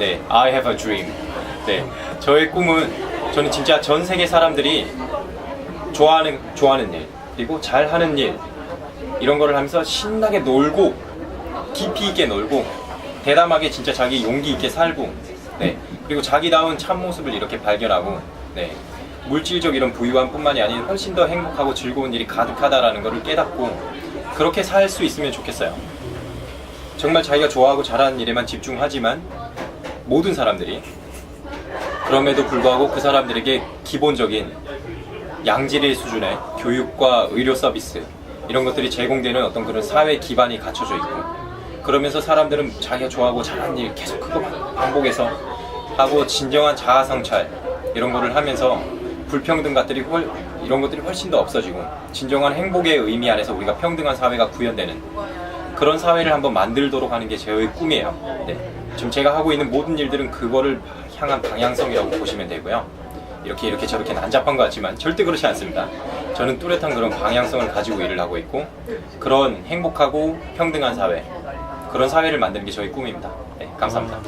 네, I have a dream. 네, 저의 꿈은 저는 진짜 전 세계 사람들이 좋아하는 좋아하는 일 그리고 잘하는 일 이런 거를 하면서 신나게 놀고 깊이 있게 놀고 대담하게 진짜 자기 용기 있게 살고 네 그리고 자기다운 참 모습을 이렇게 발견하고 네 물질적 이런 부유함뿐만이 아닌 훨씬 더 행복하고 즐거운 일이 가득하다라는 것을 깨닫고 그렇게 살 수 있으면 좋겠어요. 정말 자기가 좋아하고 잘하는 일에만 집중하지만 모든 사람들이. 그럼에도 불구하고 그 사람들에게 기본적인 양질의 수준의 교육과 의료 서비스 이런 것들이 제공되는 어떤 그런 사회 기반이 갖춰져 있고 그러면서 사람들은 자기가 좋아하고 잘하는 일 계속 그거 반복해서 하고 진정한 자아 성찰 이런 거를 하면서 불평등 것들이 훨 이런 것들이 훨씬 더 없어지고 진정한 행복의 의미 안에서 우리가 평등한 사회가 구현되는 그런 사회를 한번 만들도록 하는 게 저의 꿈이에요. 네. 지금 제가 하고 있는 모든 일들은 그거를 향한 방향성이라고 보시면 되고요. 이렇게 이렇게 저렇게 난잡한 것 같지만 절대 그렇지 않습니다. 저는 뚜렷한 그런 방향성을 가지고 일을 하고 있고 그런 행복하고 평등한 사회 그런 사회를 만드는 게 저의 꿈입니다. 네, 감사합니다.